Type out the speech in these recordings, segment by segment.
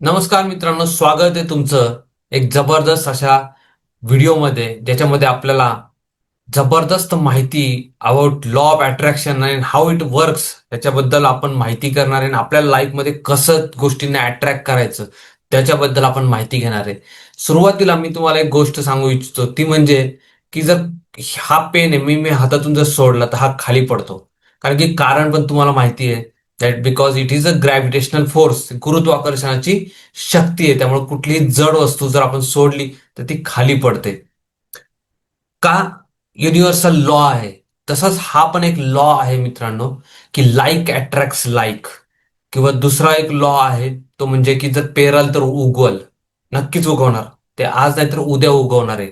नमस्कार मित्रांनो स्वागत आहे तुमचं एक जबरदस्त अशा व्हिडिओमध्ये ज्याच्यामध्ये आपल्याला जबरदस्त माहिती about law of attraction and how it works याच्याबद्दल आपण माहिती करणार आहे आणि आपल्या लाईफमध्ये कसं गोष्टींना अट्रॅक्ट करायचं त्याच्याबद्दल आपण माहिती घेणार आहे. सुरुवातीला मी तुम्हाला एक गोष्ट सांगू इच्छितो ती म्हणजे की जर हा पेन आहे मी मी हातातून जर सोडला तर हा खाली पडतो. कारण की कारण पण तुम्हाला माहिती आहे that because it is a gravitational force गुरुत्वाकर्षणाची शक्ती आहे त्यामुळे कुठलीही जड वस्तू जर आपण सोडली तर ती खाली पडते. का? युनिव्हर्सल लॉ आहे. तसाच हा पण एक लॉ आहे मित्रांनो की लाईक अट्रॅक्ट्स लाईक किंवा दुसरा एक लॉ आहे तो म्हणजे की जर पेराल तर उगवल. नक्कीच उगवणार. ते आज नाही तर उद्या उगवणार आहे.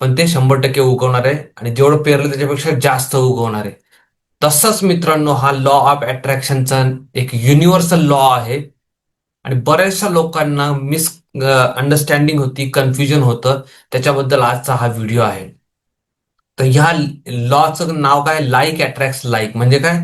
पण ते शंभर टक्के उगवणार आहे. आणि जेवढं पेरलं त्याच्यापेक्षा जास्त उगवणार आहे. तसंच मित्रांनो हा लॉ ऑफ अट्रॅक्शनचा एक युनिव्हर्सल लॉ आहे. आणि बऱ्याचशा लोकांना मिस अंडरस्टँडिंग होती कन्फ्युजन होतं. त्याच्याबद्दल आजचा हा व्हिडिओ आहे. तर ह्या लॉचं नाव काय? लाईक अट्रॅक्ट लाईक म्हणजे काय?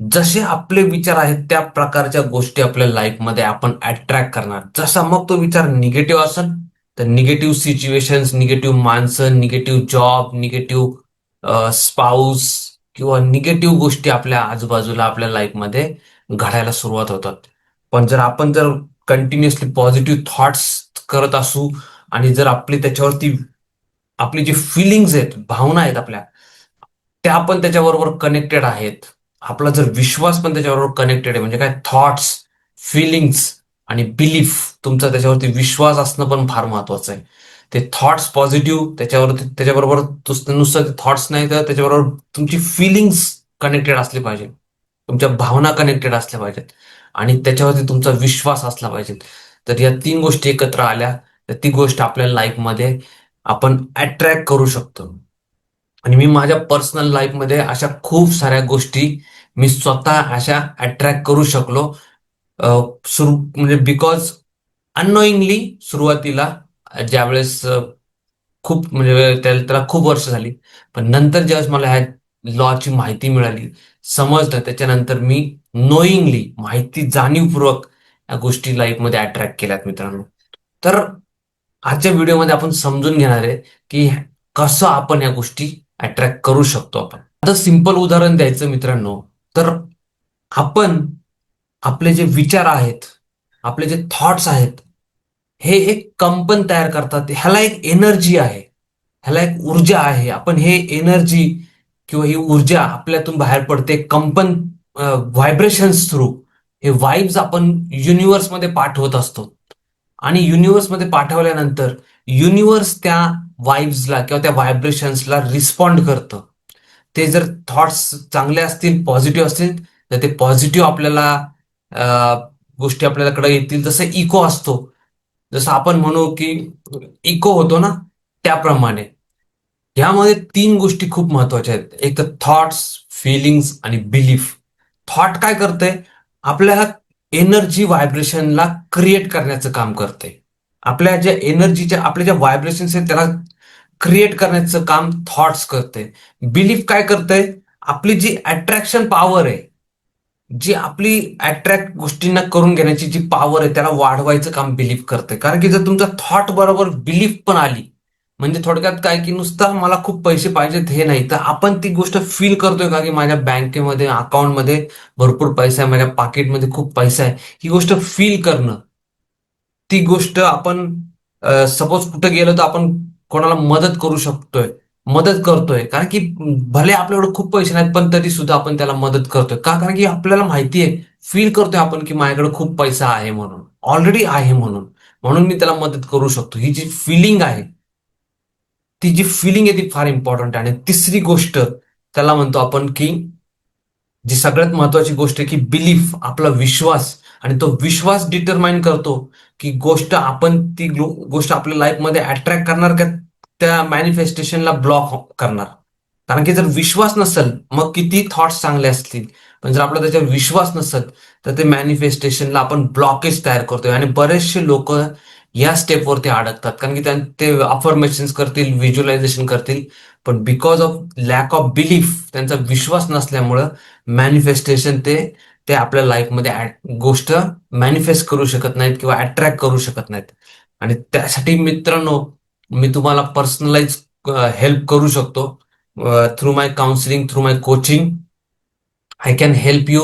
जसे आपले विचार आहेत त्या प्रकारच्या गोष्टी आपल्या लाईफमध्ये आपण अट्रॅक्ट करणार. जसा मग तो विचार निगेटिव्ह असेल तर निगेटिव्ह सिच्युएशन्स निगेटिव्ह माणसं निगेटिव्ह जॉब निगेटिव्ह स्पाऊस किंवा निगेटिव्ह गोष्टी आपल्या आजूबाजूला आपल्या लाईफमध्ये घडायला सुरुवात होतात. पण जर आपण जर कंटिन्युअसली पॉझिटिव्ह थॉट्स करत असू आणि जर आपली त्याच्यावरती आपली जी फिलिंग्स आहेत भावना आहेत आपल्या त्या पण त्याच्याबरोबर कनेक्टेड आहेत. आपला जर विश्वास पण त्याच्याबरोबर कनेक्टेड आहे म्हणजे काय? थॉट्स फिलिंग्स आणि बिलीफ तुमचा त्याच्यावरती विश्वास असणं पण फार महत्वाचं आहे. ते थॉट्स पॉझिटिव्ह त्याच्यावर त्याच्याबरोबर नुसतं थॉट्स नाही तर त्याच्याबरोबर तुमची फिलिंग्स कनेक्टेड असली पाहिजे तुमच्या भावना कनेक्टेड असल्या पाहिजेत. आणि त्याच्यावरती तुमचा विश्वास असला पाहिजे. तर या तीन गोष्टी एकत्र आल्या तर ती गोष्ट आपल्या लाईफमध्ये आपण अट्रॅक्ट करू शकतो. आणि मी माझ्या पर्सनल लाईफमध्ये अशा खूप साऱ्या गोष्टी मी स्वतः अशा अट्रॅक्ट करू शकलो. सुरू म्हणजे बिकॉज अननोईंगली सुरुवातीला ज्यावेळेस खूप म्हणजे त्याला खूप वर्ष झाली. पण नंतर ज्यावेळेस मला ह्या लॉची माहिती मिळाली समजलं त्याच्यानंतर मी नोईंगली माहिती जाणीवपूर्वक या गोष्टी लाईफमध्ये अट्रॅक्ट केल्यात मित्रांनो. तर आजच्या व्हिडिओमध्ये आपण समजून घेणार आहे की कसं आपण या गोष्टी अट्रॅक्ट करू शकतो आपण. आता सिंपल उदाहरण द्यायचं मित्रांनो तर आपण आपले जे विचार आहेत आपले जे थॉट्स आहेत हे एक कंपन तयार करतात. ह्याला एक एनर्जी आहे. ह्याला एक ऊर्जा आहे. आपण हे एनर्जी किंवा ही ऊर्जा आपल्यातून बाहेर पडते. कंपन व्हायब्रेशन्स थ्रू हे वाईब्स आपण युनिव्हर्समध्ये पाठवत असतो. आणि युनिव्हर्समध्ये पाठवल्यानंतर युनिव्हर्स त्या वाईब्सला किंवा त्या व्हायब्रेशन्सला रिस्पॉन्ड करतं. ते जर थॉट्स चांगले असतील पॉझिटिव्ह असतील तर ते पॉझिटिव्ह आपल्याला गोष्टी आपल्याकडे येतील. जसं इको असतो. जसं आपण म्हणू की इको होतो ना त्याप्रमाणे. यामध्ये तीन गोष्टी खूप महत्त्वाच्या आहेत. एक तर थॉट्स फिलिंग्स आणि बिलीफ थॉट काय करते आपल्या एनर्जी व्हायब्रेशनला क्रिएट करण्याचं काम करते आपल्या ज्या एनर्जीच्या आपल्या ज्या व्हायब्रेशन्स आहेत त्याला क्रिएट करण्याचं काम थॉट्स करते बिलीफ काय करते आपली जी अट्रॅक्शन पॉवर आहे जी आपली अट्रॅक्ट गोष्टींना करून घेण्याची जी पॉवर आहे त्याला वाढवायचं काम बिलीफ करते कारण की जर तुमचा थॉट बरोबर बिलीफ पण आली म्हणजे थोडक्यात काय की नुसतं मला खूप पैसे पाहिजेत हे नाही. तर आपण ती गोष्ट फील करतोय का की माझ्या बँकेमध्ये अकाउंटमध्ये भरपूर पैसा आहे माझ्या पाकिटमध्ये खूप पैसा आहे. ही गोष्ट फील करणं ती गोष्ट आपण सपोज कुठं गेलो तर आपण कोणाला मदत करू शकतोय. मदत करतोय. कारण की भले आपल्याकडे खूप पैसे नाहीत पण तरी सुद्धा आपण त्याला मदत करतोय. का? कारण की आपल्याला माहिती आहे फील करतोय आपण की माझ्याकडे खूप पैसा आहे म्हणून. ऑलरेडी आहे म्हणून. म्हणून मी त्याला मदत करू शकतो. ही जी फिलिंग आहे ती जी फिलिंग आहे ती फार इम्पॉर्टंट आहे. आणि तिसरी गोष्ट त्याला म्हणतो आपण की जी सगळ्यात महत्वाची गोष्ट आहे की बिलीफ आपला विश्वास. आणि तो विश्वास डिटरमाइन करतो की गोष्ट आपण ती गोष्ट आपल्या लाईफमध्ये अट्रॅक्ट करणार का त्या मॅनिफेस्टेशनला ब्लॉक करणार. कारण की जर विश्वास नसेल मग किती थॉट्स चांगले असतील. पण जर आपला त्याच्यावर विश्वास नसेल तर ते मॅनिफेस्टेशनला आपण ब्लॉकेज तयार करतोय. आणि बरेचसे लोक या स्टेपवरती अडकतात. कारण की ते अफर्मेशन करतील व्हिज्युअलायझेशन करतील. पण because of lack of belief त्यांचा विश्वास नसल्यामुळं मॅनिफेस्टेशन ते ते आपल्या लाईफमध्ये गोष्ट मॅनिफेस्ट करू शकत नाहीत किंवा अट्रॅक्ट करू शकत नाहीत. आणि त्यासाठी मित्रांनो मी तुम्हाला पर्सनलाइज हेल्प करू शकतो. Through my counselling through my coaching I can help you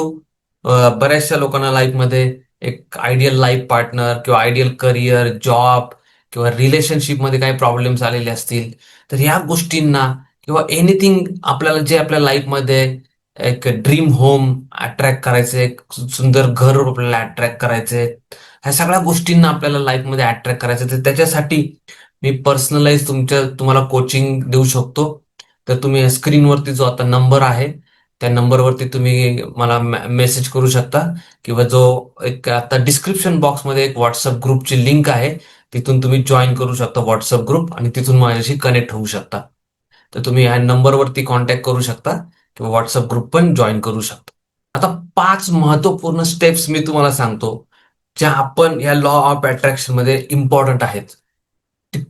बऱ्याचशा लोकांना लाईफमध्ये एक आयडियल लाईफ पार्टनर किंवा आयडियल करिअर जॉब किंवा रिलेशनशिपमध्ये काही प्रॉब्लेम्स आलेले असतील तर या गोष्टींना किंवा एनिथिंग आपल्याला जे आपल्या लाईफमध्ये एक ड्रीम होम अट्रॅक्ट करायचे एक सुंदर घर आपल्याला अट्रॅक्ट करायचे ह्या सगळ्या गोष्टींना आपल्याला लाईफमध्ये अट्रॅक्ट करायचं. तर त्याच्यासाठी मी पर्सनलाइज तुमच्या तुम्हाला कोचिंग देऊ शकतो. तर तुम्ही स्क्रीनवरती जो आता नंबर आहे त्या नंबरवरती तुम्ही मला मेसेज करू शकता किंवा जो एक आता डिस्क्रिप्शन बॉक्समध्ये एक व्हॉट्सअप ग्रुपची लिंक आहे तिथून तुम्ही जॉईन करू शकता व्हॉट्सअप ग्रुप आणि तिथून माझ्याशी कनेक्ट होऊ शकता. तर तुम्ही या नंबरवरती कॉन्टॅक्ट करू शकता किंवा व्हॉट्सअप ग्रुप पण जॉईन करू शकता. आता पाच महत्त्वपूर्ण स्टेप्स मी तुम्हाला सांगतो ज्या आपण या लॉ ऑफ अट्रॅक्शनमध्ये इम्पॉर्टंट आहेत.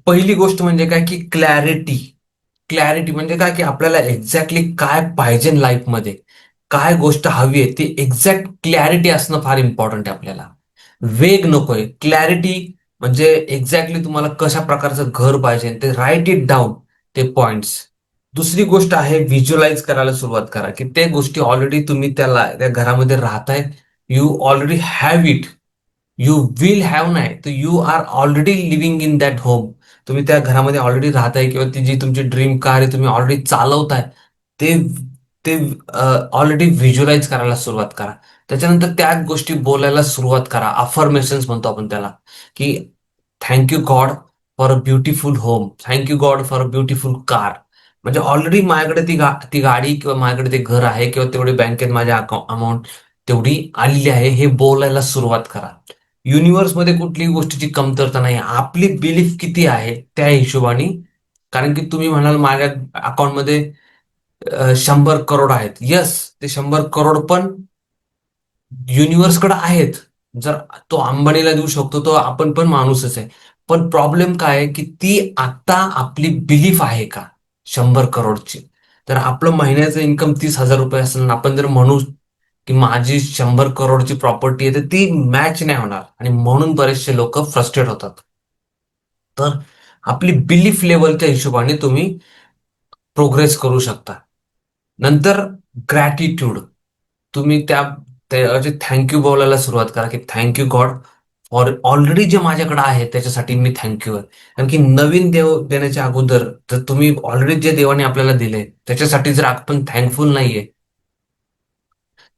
पहिली गोष्ट म्हणजे काय की क्लॅरिटी क्लॅरिटी म्हणजे काय की आपल्याला एक्झॅक्टली काय पाहिजे लाईफमध्ये काय गोष्ट हवी आहे ती एक्झॅक्ट क्लॅरिटी असणं फार इम्पॉर्टंट आहे आपल्याला. वेग नकोय. क्लॅरिटी म्हणजे एक्झॅक्टली तुम्हाला कशा प्रकारचं घर पाहिजे ते राईट इट डाऊन ते पॉइंट्स दुसरी गोष्ट आहे व्हिज्युअलाइज करायला सुरुवात करा की ते गोष्टी ऑलरेडी तुम्ही त्याला त्या घरामध्ये राहताय you already have it you will have नाही. तर you are already living in that home तुम्ही त्या घरामध्ये ऑलरेडी राहताय किंवा ती जी तुमची ड्रीम कार आहे तुम्ही ऑलरेडी चालवताय ते ते ऑलरेडी व्हिज्युअलाइज करायला सुरुवात करा. त्याच्यानंतर त्या गोष्टी बोलायला सुरुवात करा. अफर्मेशन्स म्हणतो आपण त्याला की thank you God for a beautiful home thank you God for a beautiful car म्हणजे ऑलरेडी माझ्याकडे ती गा ती गाडी किंवा माझ्याकडे ते घर आहे किंवा तेवढी बँकेत माझ्या अमाऊंट तेवढी आलेली आहे हे बोलायला सुरुवात करा. युनिव्हर्समध्ये कुठलीही गोष्टीची कमतरता नाही. आपली बिलीफ किती आहे त्या हिशोबाने. कारण की तुम्ही म्हणाल माझ्या अकाउंटमध्ये शंभर करोड आहेत. यस ते शंभर करोड पण युनिव्हर्सकडे आहेत. जर तो अंबानीला देऊ शकतो तो आपण पण माणूसच आहे. पण प्रॉब्लेम काय आहे की ती आता आपली बिलीफ आहे का? शंभर करोडची. तर आपलं महिन्याचं इन्कम तीस हजार रुपये असेल आपण जर म्हणू की माझी शंभर करोडची प्रॉपर्टी आहे तर ती मॅच नाही होणार. आणि म्हणून बरेचसे लोक फ्रस्ट्रेट होतात. तर आपली बिलीफ लेवलच्या हिशोबाने तुम्ही प्रोग्रेस करू शकता. नंतर ग्रॅटिट्यूड तुम्ही त्या थँक्यू बोलायला सुरुवात करा की थँक्यू गॉड फॉर ऑलरेडी जे माझ्याकडे आहे त्याच्यासाठी मी थँक्यू आहे. कारण की नवीन देव देण्याच्या अगोदर जर तुम्ही ऑलरेडी जे देवाने आपल्याला दिले त्याच्यासाठी जर आपण थँकफुल नाहीये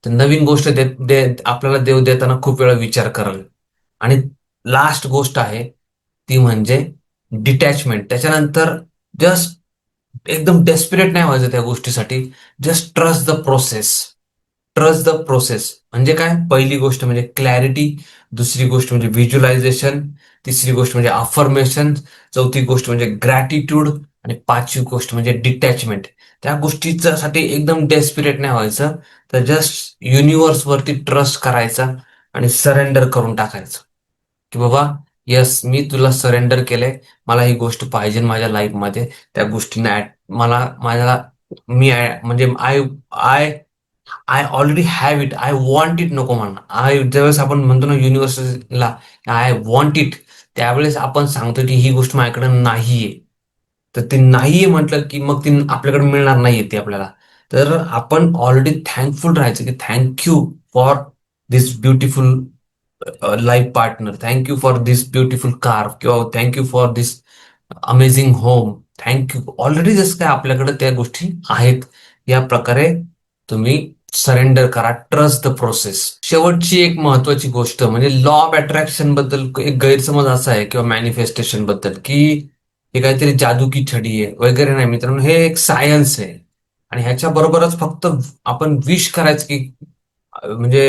तर नवीन गोष्ट दे दे आपल्याला देव देताना खूप वेळा विचार कराल. आणि लास्ट गोष्ट आहे ती म्हणजे डिटॅचमेंट त्याच्यानंतर जस्ट एकदम डेस्पिरेट नाही व्हायचं त्या गोष्टीसाठी. Just trust the process trust the process म्हणजे काय? पहिली गोष्ट म्हणजे क्लॅरिटी दुसरी गोष्ट म्हणजे व्हिज्युलायझेशन तिसरी गोष्ट म्हणजे अफर्मेशन चौथी गोष्ट म्हणजे ग्रॅटिट्यूड आणि पाचवी गोष्ट म्हणजे डिटॅचमेंट त्या गोष्टीसाठी एकदम डेस्पिरेट नाही व्हायचं. तर जस्ट युनिव्हर्सवरती ट्रस्ट करायचा आणि सरेंडर करून टाकायचं. की बाबा यस मी तुला सरेंडर केलंय. मला ही गोष्ट पाहिजे माझ्या लाईफमध्ये त्या गोष्टींना मला माझ्या मी आय- म्हणजे I I I already have it I want it नको म्हणणं. आय ज्यावेळेस आपण म्हणतो ना युनिव्हर्सिटीला आय वॉन्ट इट त्यावेळेस आपण सांगतो की ही गोष्ट माझ्याकडे नाहीये. तर ते नाहीये म्हटलं की मग ती आपल्याकडे मिळणार नाहीये ती आपल्याला. तर आपण ऑलरेडी थँकफुल राहायचं की thank you for this beautiful life partner thank you for this beautiful car किंवा thank you for this amazing home thank you already जसं काय आपल्याकडे त्या गोष्टी आहेत या प्रकारे तुम्ही सरेंडर करा. ट्रस्ट द प्रोसेस शेवटची एक महत्वाची गोष्ट म्हणजे लॉ ऑफ अट्रॅक्शनबद्दल एक गैरसमज असा आहे किंवा मॅनिफेस्टेशनबद्दल की हे काहीतरी जादू की छडी आहे वगैरे नाही मित्रांनो. हे एक सायन्स आहे. आणि ह्याच्या बरोबरच फक्त आपण विश करायचं की म्हणजे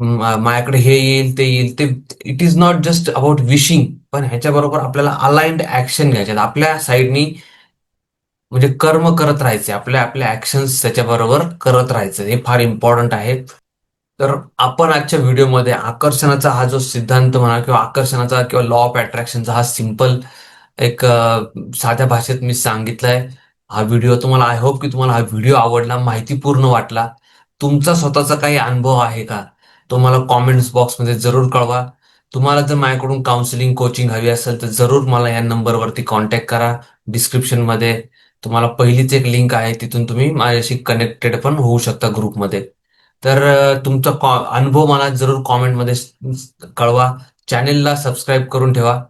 माझ्याकडे हे येईल ते येईल ते it is not just about wishing पण ह्याच्या बरोबर आपल्याला अलाइंड ऍक्शन घ्यायचे आपल्या साईडनी म्हणजे कर्म करत राहायचे आपल्या आपल्या ऍक्शन्स त्याच्याबरोबर करत राहायचं. हे फार इम्पॉर्टंट आहे. तर आपण आजच्या व्हिडिओमध्ये आकर्षणाचा हा जो सिद्धांत म्हणा किंवा आकर्षणाचा किंवा लॉ ऑफ अट्रॅक्शनचा हा सिंपल एक साध्या भाषेत मी सांगितलाय. हा व्हिडिओ तुम्हाला आय होप की तुम्हाला हा व्हिडिओ आवडला माहितीपूर्ण वाटला. तुमचा स्वतःचा काही अनुभव आहे का? तो मला कॉमेंट्स बॉक्समध्ये जरूर कळवा. तुम्हाला जर माझ्याकडून काउन्सिलिंग कोचिंग हवी असेल तर जरूर मला या नंबरवरती कॉन्टॅक्ट करा. डिस्क्रिप्शनमध्ये तुम्हाला पहिलीच एक लिंक आहे तिथून तुम्ही माझ्याशी कनेक्टेड पण होऊ शकता ग्रुपमध्ये तर तुमचा अनुभव मला जरूर कॉमेंटमध्ये कळवा. चॅनेलला सबस्क्राईब करून ठेवा.